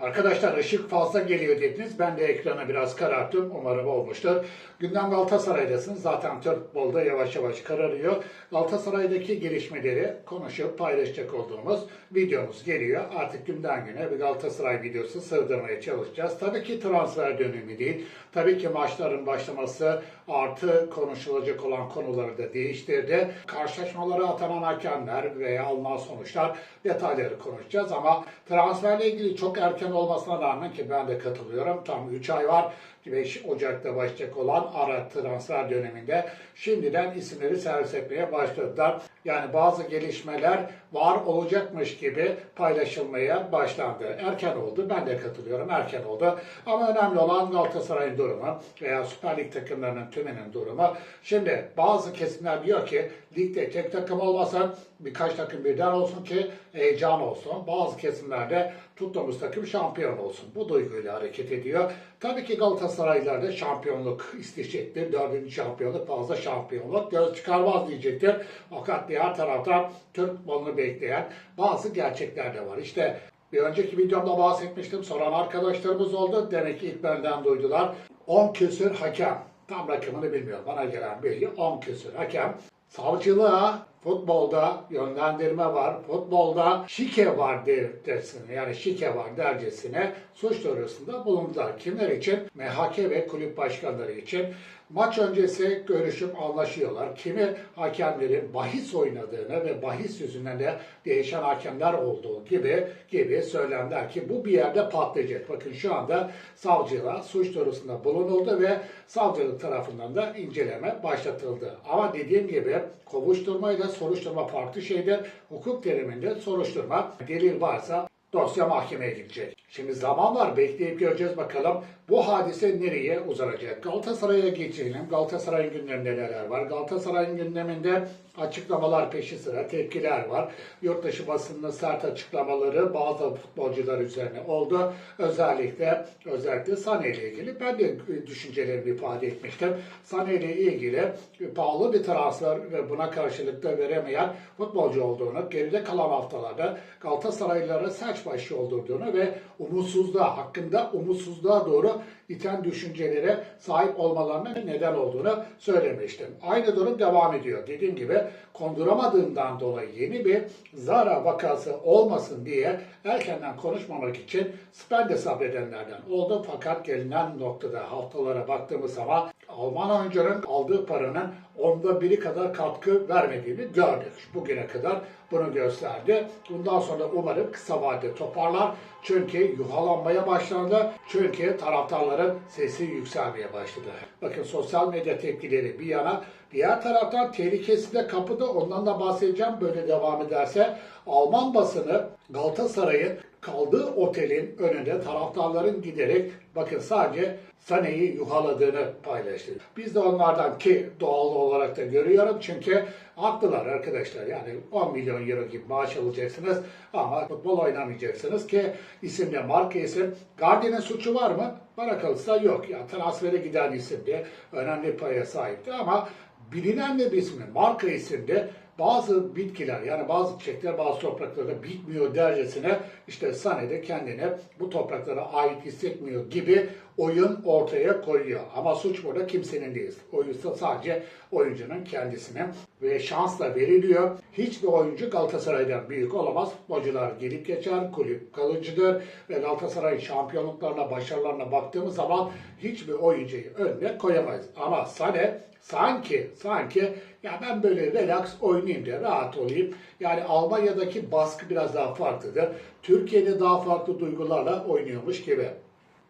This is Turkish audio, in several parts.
Arkadaşlar ışık fazla geliyor dediniz. Ben de ekranı biraz kararttım. Umarım olmuştur. Gündem Galatasaray'dasınız. Zaten Türk futbolda yavaş yavaş kararıyor. Galatasaray'daki gelişmeleri konuşup paylaşacak olduğumuz videomuz geliyor. Artık günden güne bir Galatasaray videosu sığdırmaya çalışacağız. Tabii ki transfer dönemi değil. Tabii ki maçların başlaması artı konuşulacak olan konuları da değiştirdi. Karşılaşmalara atanan hakemler veya alınan sonuçlar detayları konuşacağız ama transferle ilgili çok erken olmasına rağmen ki ben de katılıyorum. Tam 3 ay var. 5 Ocak'ta başlayacak olan ara transfer döneminde şimdiden isimleri servis etmeye başladılar. Yani bazı gelişmeler var olacakmış gibi paylaşılmaya başlandı. Erken oldu. Ben de katılıyorum. Erken oldu. Ama önemli olan Galatasaray'ın durumu veya Süper Lig takımlarının tümünün durumu. Şimdi bazı kesimler diyor ki ligde tek takım olmasın, birkaç takım birden olsun ki heyecan olsun. Bazı kesimlerde tuttuğumuz takım şampiyon olsun. Bu duyguyla hareket ediyor. Tabii ki Galatasaraylılar da şampiyonluk isteyecektir. Dördüncü şampiyonluk fazla şampiyonluk. Göz çıkarmaz diyecektir. Fakat diğer taraftan Türk futbolunu bekleyen bazı gerçekler de var. İşte bir önceki videomda bahsetmiştim. Soran arkadaşlarımız oldu. Demek ki ilk benden duydular. 10 küsür hakem. Tam rakamını bilmiyorum. Bana gelen bilgi 10 küsür hakem. Savcılığa futbolda yönlendirme var, futbolda şike var dercesine yani şike var dercesine suç duyurusunda bulundular. Kimler için? MHK ve kulüp başkanları için. Maç öncesi görüşüp anlaşıyorlar. Kimi hakemlerin bahis oynadığını ve bahis yüzünden de değişen hakemler olduğu gibi gibi söylemler ki bu bir yerde patlayacak. Bakın şu anda savcılığa suç duyurusunda bulunuldu ve savcılık tarafından da inceleme başlatıldı. Ama dediğim gibi kovuşturmayla soruşturma farklı şeydir. Hukuk teriminde soruşturma delil varsa dosya mahkemeye gidecek. Şimdi zaman var bekleyip göreceğiz bakalım bu hadise nereye uzanacak. Galatasaray'a geçelim. Galatasaray'ın gündeminde neler var? Galatasaray'ın gündeminde açıklamalar peşi sıra, tepkiler var. Yurtdışı basının sert açıklamaları bazı futbolcular üzerine oldu. Özellikle özellikle Sane ile ilgili ben de düşüncelerimi ifade etmiştim. Sane ile ilgili pahalı bir transfer ve buna karşılık da veremeyen futbolcu olduğunu, geride kalan haftalarda Galatasaraylılara saç başı olduğunu ve umutsuzluğa, hakkında umutsuzluğa doğru iten düşüncelere sahip olmalarına neden olduğunu söylemiştim. Aynı durum devam ediyor. Dediğim gibi konduramadığından dolayı yeni bir Zara vakası olmasın diye erkenden konuşmamak için ben de sabredenlerden oldum. Fakat gelinen noktada haftalara baktığımız zaman Alman oyuncunun aldığı paranın onda biri kadar katkı vermediğini gördük. Bugüne kadar bunu gösterdi. Bundan sonra umarım kısa vadede toparlar. Çünkü yuhalanmaya başlandı. Çünkü taraftarların sesi yükselmeye başladı. Bakın sosyal medya tepkileri bir yana. Diğer taraftan tehlikesi de kapıda. Ondan da bahsedeceğim böyle devam ederse. Alman basını Galatasaray'ın kaldığı otelin önünde taraftarların giderek bakın sadece Sane'yi yuhaladığını paylaştı. Biz de onlardan ki doğal olarak da görüyorum çünkü haklılar arkadaşlar. Yani 10 milyon euro gibi maaş alacaksınız ama futbol oynamayacaksınız ki isimle marka isim. Gardi'nin suçu var mı? Bana kalırsa yok. Ya transfere giden isim de önemli paya sahipti ama bilinen de bir ismi, marka isimde bazı bitkiler yani bazı çiçekler bazı topraklarda bitmiyor dercesine işte Sane'de kendine bu topraklara ait hissetmiyor gibi oyun ortaya koyuyor. Ama suç burada kimsenin değil. Oyunsa sadece oyuncunun kendisine ve şansla veriliyor. Hiçbir oyuncu Galatasaray'dan büyük olamaz. Futbolcular gelip geçer, kulüp kalıcıdır ve Galatasaray şampiyonluklarına, başarılarına baktığımız zaman hiçbir oyuncuyu önüne koyamayız. Ama Sane sanki sanki ya ben böyle relax oynayayım diye rahat olayım. Yani Almanya'daki baskı biraz daha farklıdır. Türkiye'de daha farklı duygularla oynuyormuş gibi.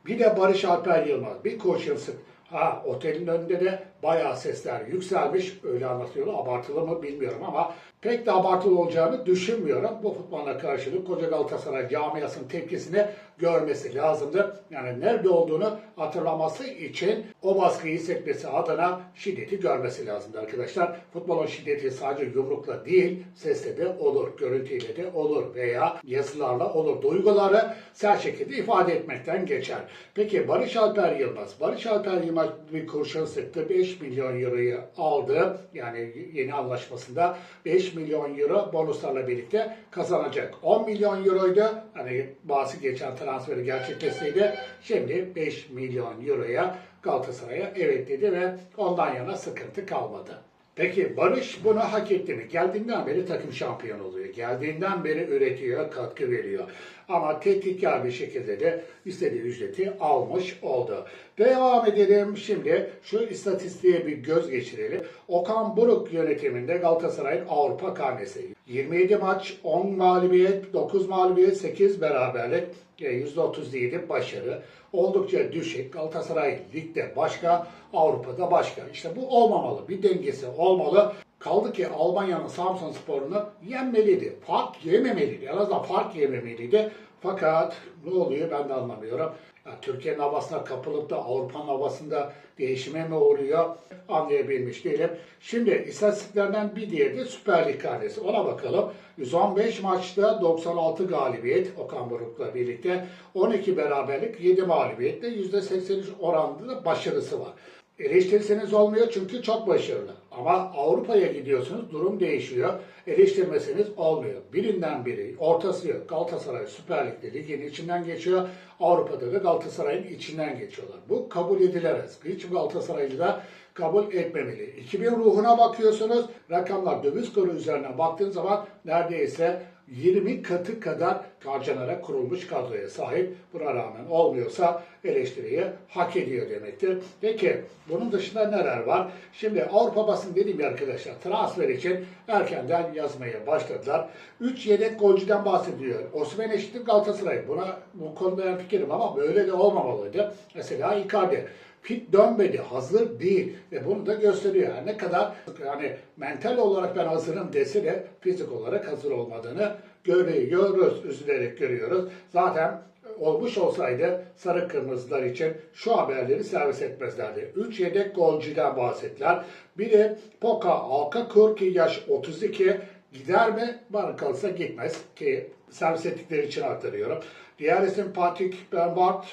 Bir de Barış Alper Yılmaz. Bir sık. Ha otelin önünde de bayağı sesler yükselmiş. Öyle anlatıyorlar. Abartılı mı bilmiyorum ama pek de abartılı olacağını düşünmüyorum. Bu futbola karşılık koca Galatasaray camiasının tepkisini görmesi lazımdı. Yani nerede olduğunu hatırlaması için o baskıyı hissetmesi adına şiddeti görmesi lazımdı arkadaşlar. Futbolun şiddeti sadece yumrukla değil, sesle de olur, görüntüyle de olur veya yazılarla olur. Duyguları sert şekilde ifade etmekten geçer. Peki Barış Alper Yılmaz. Barış Alper Yılmaz bir kurşun sıktı. 5 milyon euroyu aldı. Yani yeni anlaşmasında 5 5 milyon euro bonuslarla birlikte kazanacak. 10 milyon euroydu. Hani bahsi geçen transferi gerçekleşseydi şimdi 5 milyon euroya Galatasaray'a evet dedi ve ondan yana sıkıntı kalmadı. Peki Barış bunu hak etti mi? Geldiğinden beri takım şampiyon oluyor. Geldiğinden beri üretiyor, katkı veriyor. Ama tehditkar bir şekilde de istediği ücreti almış oldu. Devam edelim. Şimdi şu istatistiğe bir göz geçirelim. Okan Buruk yönetiminde Galatasaray'ın Avrupa karnesi. 27 maç, 10 galibiyet, 9 mağlubiyet, 8 beraberlik, %37 başarı. Oldukça düşük. Galatasaray ligde başka, Avrupa'da başka. İşte bu olmamalı. Bir dengesi olmalı. Kaldı ki Almanya'nın Samsun Spor'unu yenmeliydi. Fark yememeliydi. En azından fark yememeliydi. Fakat ne oluyor ben de anlamıyorum. Ya, Türkiye'nin havasına kapılıp da Avrupa'nın havasında değişime mi uğruyor anlayabilmiş değilim. Şimdi istatistiklerden bir diğeri de Süper Lig karnesi. Ona bakalım. 115 maçta 96 galibiyet Okan Buruk'la birlikte. 12 beraberlik 7 mağlubiyetle %83 oranında da başarısı var. Eleştirseniz olmuyor çünkü çok başarılı. Ama Avrupa'ya gidiyorsunuz durum değişiyor. Eleştirmeseniz olmuyor. Birinden biri ortası yok. Galatasaray Süper Lig'de ligin içinden geçiyor. Avrupa'da da Galatasaray'ın içinden geçiyorlar. Bu kabul edilemez. Hiç Galatasaraylı da kabul etmemeli. 2000 ruhuna bakıyorsunuz. Rakamlar döviz kuru üzerine baktığın zaman neredeyse 20 katı kadar harcanarak kurulmuş kadroya sahip. Buna rağmen olmuyorsa eleştiriyi hak ediyor demektir. Peki bunun dışında neler var? Şimdi Avrupa basın dediğim ya arkadaşlar transfer için erkenden yazmaya başladılar. 3 yedek golcüden bahsediyor. Osman eşittir Galatasaray. Buna bu konuda ben fikrim ama böyle de olmamalıydı. Mesela Icardi fit dönmedi, hazır değil ve bunu da gösteriyor. Yani ne kadar yani mental olarak ben hazırım dese de fizik olarak hazır olmadığını görüyoruz, üzülerek görüyoruz. Zaten olmuş olsaydı sarı kırmızılar için şu haberleri servis etmezlerdi. 3 yedek golcüden bahsettiler. Biri Poka Alkakur ki yaş 32 gider mi? Bana kalırsa gitmez ki servis ettikleri için aktarıyorum. Diğer isim Patrick Bernbart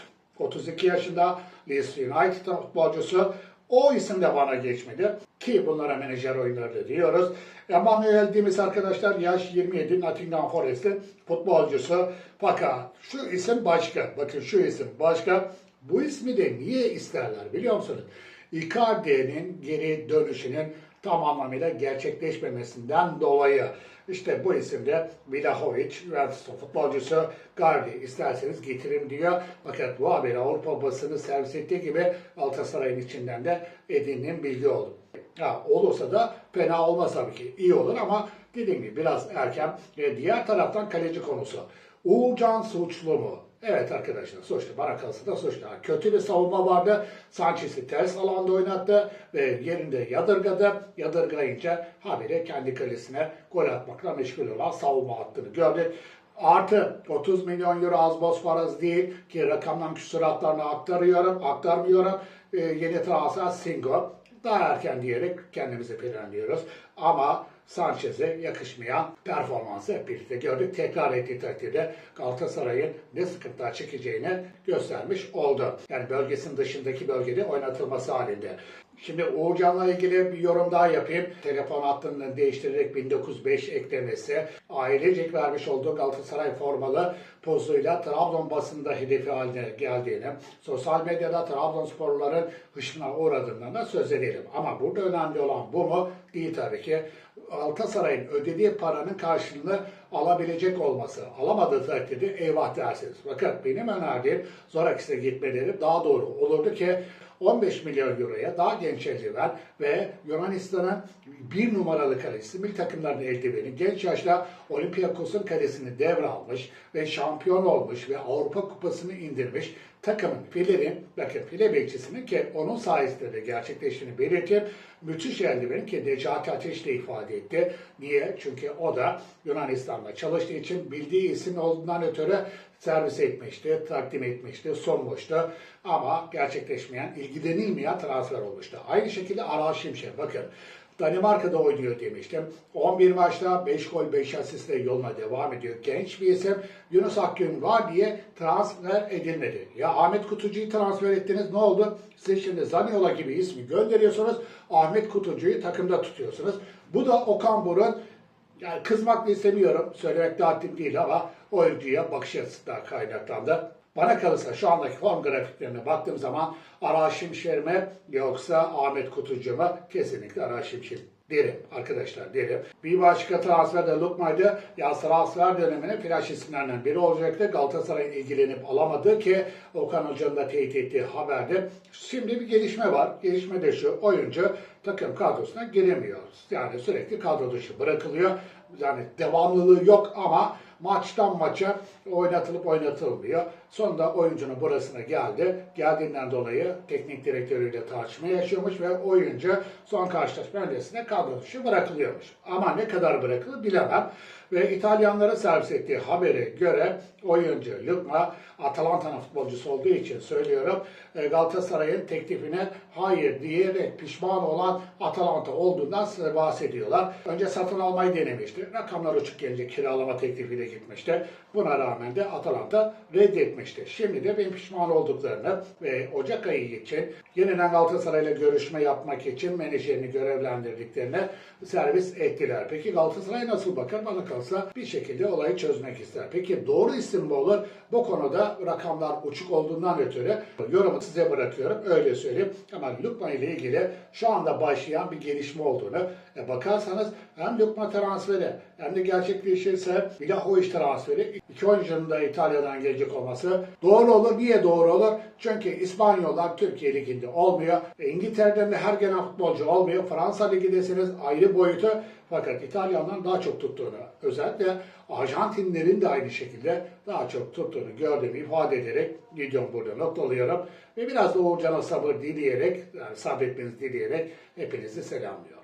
32 yaşında Leeds United futbolcusu. O isim de bana geçmedi. Ki bunlara menajer oyunları diyoruz. Emmanuel Dimis arkadaşlar yaş 27 Nottingham Forest'in futbolcusu. Fakat şu isim başka. Bakın şu isim başka. Bu ismi de niye isterler biliyor musunuz? Icardi'nin geri dönüşünün tam anlamıyla gerçekleşmemesinden dolayı. İşte bu isimde Vlahovic, Juventus'un futbolcusu Gardi isterseniz getirin diyor. Fakat bu haberi Avrupa basını servis ettiği gibi Galatasaray'ın içinden de edindiğim bilgi oldu. Ha, olursa da fena olmaz tabii ki. iyi olur ama dediğim gibi biraz erken. E, diğer taraftan kaleci konusu. Uğurcan suçlu mu? Evet arkadaşlar suçlu. Bana da suçlu. Kötü bir savunma vardı. Sanchez'i ters alanda oynattı ve yerinde yadırgadı. Yadırgayınca habire kendi kalesine gol atmakla meşgul olan savunma hattını gördük. Artı 30 milyon euro az Bosforos değil ki rakamdan küsuratlarını aktarıyorum, aktarmıyorum. Ee, yeni transfer Singo. Daha erken diyerek kendimizi planlıyoruz. Ama Sanchez'e yakışmayan performansı hep birlikte gördük. Tekrar ettiği takdirde Galatasaray'ın ne sıkıntılar çekeceğini göstermiş oldu. Yani bölgesinin dışındaki bölgede oynatılması halinde. Şimdi Uğurcan'la ilgili bir yorum daha yapayım. Telefon hattını değiştirerek 1905 eklemesi, ailecek vermiş olduğu Galatasaray formalı pozuyla Trabzon basında hedefi haline geldiğini, sosyal medyada Trabzonsporluların hışmına uğradığından da söz edelim. Ama burada önemli olan bu mu? Değil tabii ki. Galatasaray'ın ödediği paranın karşılığını alabilecek olması. Alamadığı takdirde eyvah dersiniz. Fakat benim önerdiğim Zorakis'e gitmeleri daha doğru olurdu ki 15 milyon euroya daha genç eldiven ve Yunanistan'ın bir numaralı kalecisi milli takımların eldiveni genç yaşta Olympiakos'un kalesini devralmış ve şampiyon olmuş ve Avrupa Kupası'nı indirmiş takımın filerin, bakın file bekçisinin ki onun sayesinde de gerçekleştiğini belirteyim. Müthiş eldiveni ki Necati Ateş de ifade etti. Niye? Çünkü o da Yunanistan'da çalıştığı için bildiği isim olduğundan ötürü servis etmişti, takdim etmişti, sunmuştu. Ama gerçekleşmeyen, ilgilenilmeyen transfer olmuştu. Aynı şekilde Aral Şimşek. Bakın Danimarka'da oynuyor demiştim. 11 maçta 5 gol 5 asistle yoluna devam ediyor. Genç bir isim. Yunus Akgün var diye transfer edilmedi. Ya Ahmet Kutucu'yu transfer ettiniz ne oldu? Siz şimdi Zaniola gibi ismi gönderiyorsunuz. Ahmet Kutucu'yu takımda tutuyorsunuz. Bu da Okan Buruk'un Yani kızmak istemiyorum. Söylemek de haddim değil ama oyuncuya bakış açısından kaynaklandı. Bana kalırsa şu andaki form grafiklerine baktığım zaman Ara Şimşir mi yoksa Ahmet Kutucu mu? Kesinlikle Ara Şimşir derim arkadaşlar derim. Bir başka transfer de Lukmay'dı. Yaz transfer döneminin flash isimlerinden biri olacaktı. Galatasaray'ın ilgilenip alamadığı ki Okan Hoca'nın da teyit ettiği haberde. Şimdi bir gelişme var. Gelişme de şu oyuncu takım kadrosuna giremiyor. Yani sürekli kadro dışı bırakılıyor. Yani devamlılığı yok ama maçtan maça oynatılıp oynatılmıyor. Sonunda oyuncunun burasına geldi. Geldiğinden dolayı teknik direktörüyle tartışma yaşıyormuş ve oyuncu son karşılaşma öncesinde kadro dışı bırakılıyormuş. Ama ne kadar bırakılır bilemem. Ve İtalyanlara servis ettiği habere göre oyuncu Lukma Atalanta'nın futbolcusu olduğu için söylüyorum. e, Galatasaray'ın teklifine hayır diyerek pişman olan Atalanta olduğundan bahsediyorlar. Önce satın almayı denemişti. Rakamlar uçuk gelince kiralama teklifiyle gitmişti. Buna rağmen de Atalanta reddetmişti. Şimdi de benim pişman olduklarını ve Ocak ayı için yeniden Galatasaray'la görüşme yapmak için menajerini görevlendirdiklerini servis ettiler. Peki Galatasaray nasıl bakar? Bana kalsa bir şekilde olayı çözmek ister. Peki doğru isim mi olur? Bu konuda rakamlar uçuk olduğundan ötürü yorumu size bırakıyorum. Öyle söyleyeyim. Ama Lukman ile ilgili şu anda başlayan bir gelişme olduğunu e, bakarsanız hem Lukman transferi hem de gerçekleşirse Vlahovic transferi iki oyuncunun da İtalya'dan gelecek olması doğru olur. Niye doğru olur? Çünkü İspanyollar Türkiye Ligi'nde olmuyor. E, İngiltere'den de her gelen futbolcu olmuyor. Fransa Ligi'desiniz ayrı boyutu. Fakat İtalyanların daha çok tuttuğunu, özellikle Arjantinlerin de aynı şekilde daha çok tuttuğunu gördüğümü ifade ederek videomu burada noktalıyorum. Ve biraz da Uğurcan'a sabır dileyerek, yani sabretmenizi dileyerek hepinizi selamlıyorum.